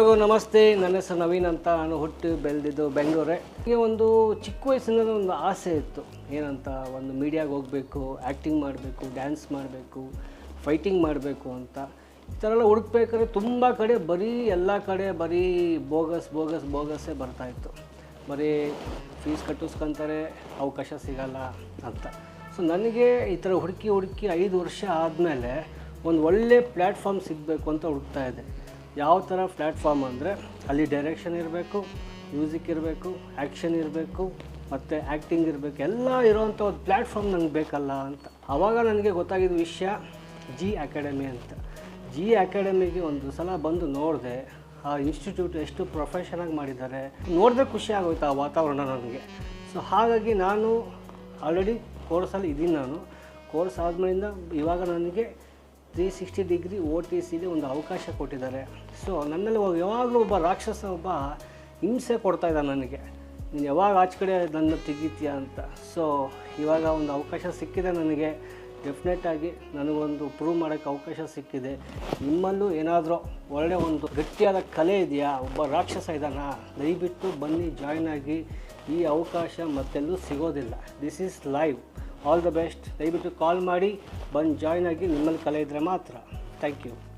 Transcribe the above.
ಎಲ್ರಿಗೂ ನಮಸ್ತೆ. ನನ್ನ ಹೆಸರು ನವೀನ್ ಅಂತ ನಾನು ಹುಟ್ಟಿ ಬೆಳೆದಿದ್ದು ಬೆಂಗಳೂರೇ. ನನಗೆ ಒಂದು ಚಿಕ್ಕ ವಯಸ್ಸಿನ ಒಂದು ಆಸೆ ಇತ್ತು. ಏನಂತ, ಒಂದು ಮೀಡಿಯಾಗೆ ಹೋಗಬೇಕು ಆ್ಯಕ್ಟಿಂಗ್ ಮಾಡಬೇಕು ಡ್ಯಾನ್ಸ್ ಮಾಡಬೇಕು ಫೈಟಿಂಗ್ ಮಾಡಬೇಕು ಅಂತ. ಈ ಥರ ಎಲ್ಲ ಹುಡುಕ್ಬೇಕಾದ್ರೆ ತುಂಬ ಕಡೆ ಬರೀ ಎಲ್ಲ ಕಡೆ ಬರೀ ಬೋಗಸ್ ಬೋಗಸ್ ಬೋಗಸ್ಸೇ ಬರ್ತಾಯಿತ್ತು ಬರೀ ಫೀಸ್ ಕಟ್ಟಿಸ್ಕೊಂತಾರೆ, ಅವಕಾಶ ಸಿಗಲ್ಲ ಅಂತ. ಸೊ ನನಗೆ ಈ ಥರ ಹುಡುಕಿ ಹುಡುಕಿ ಐದು ವರ್ಷ ಆದಮೇಲೆ ಒಂದು ಒಳ್ಳೆ ಪ್ಲ್ಯಾಟ್ಫಾರ್ಮ್ ಸಿಗಬೇಕು ಅಂತ ಹುಡುಕ್ತಾ ಇದ್ದೆ. ಯಾವ ಥರ ಪ್ಲ್ಯಾಟ್ಫಾರ್ಮ್ ಅಂದರೆ ಅಲ್ಲಿ ಡೈರೆಕ್ಷನ್ ಇರಬೇಕು ಮ್ಯೂಸಿಕ್ ಇರಬೇಕು ಆ್ಯಕ್ಷನ್ ಇರಬೇಕು, ಮತ್ತು ಆ್ಯಕ್ಟಿಂಗ್ ಇರಬೇಕು, ಎಲ್ಲ ಇರೋವಂಥ ಒಂದು ಪ್ಲ್ಯಾಟ್ಫಾರ್ಮ್ ನನಗೆ ಬೇಕಲ್ಲ ಅಂತ. ಆವಾಗ ನನಗೆ ಗೊತ್ತಾಗಿದ್ದ ವಿಷಯ ಜಿ ಅಕಾಡೆಮಿ ಅಂತ. ಜಿ ಅಕಾಡೆಮಿಗೆ ಒಂದು ಸಲ ಬಂದು ನೋಡಿದೆ, ಆ ಇನ್ಸ್ಟಿಟ್ಯೂಟ್ ಎಷ್ಟು ಪ್ರೊಫೆಷನಾಗಿ ಮಾಡಿದ್ದಾರೆ. ನೋಡಿದ್ರೆ ಖುಷಿ ಆಗೋಯ್ತು ಆ ವಾತಾವರಣ ನನಗೆ. ಸೊ ಹಾಗಾಗಿ ನಾನು ಆಲ್ರೆಡಿ ಕೋರ್ಸಲ್ಲಿ ಇದ್ದೀನಿ ನಾನು. ಕೋರ್ಸ್ ಆದಮೇಲಿಂದ ಇವಾಗ ನನಗೆ three sixty degree O T ಸಿಲಿ ಒಂದು ಅವಕಾಶ ಕೊಟ್ಟಿದ್ದಾರೆ. ಸೊ ನನ್ನಲ್ಲಿ ಯಾವಾಗಲೂ ಒಬ್ಬ ರಾಕ್ಷಸ, ಒಬ್ಬ ಹಿಂಸೆ ಕೊಡ್ತಾ ಇದ್ದ ನನಗೆ. ನೀನು ಯಾವಾಗ ಆಚೆ ಕಡೆ ನನ್ನ ತೆಗಿತೀಯ ಅಂತ. ಸೊ ಇವಾಗ ಒಂದು ಅವಕಾಶ ಸಿಕ್ಕಿದೆ ನನಗೆ. ಡೆಫಿನೆಟಾಗಿ ನನಗೊಂದು ಪ್ರೂವ್ ಮಾಡೋಕ್ಕೆ ಅವಕಾಶ ಸಿಕ್ಕಿದೆ. ನಿಮ್ಮಲ್ಲೂ ಏನಾದರೂ ಒಳ್ಳೆಯ ಒಂದು ಗಟ್ಟಿಯಾದ ಕಲೆ ಇದೆಯಾ? ಒಬ್ಬ ರಾಕ್ಷಸ ಇದ್ದಾನ? ದಯವಿಟ್ಟು ಬನ್ನಿ ಜಾಯ್ನ್ ಆಗಿ. ಈ ಅವಕಾಶ ಮತ್ತೆಲ್ಲೂ ಸಿಗೋದಿಲ್ಲ. This is live all the best ದಯವಿಟ್ಟು ಕಾಲ್ ಮಾಡಿ. ಬಂದು ಜಾಯ್ನ್ ಆಗಿ ನಿಮ್ಮಲ್ಲಿ ಕಲೆ ಇದ್ದರೆ ಮಾತ್ರ. Thank you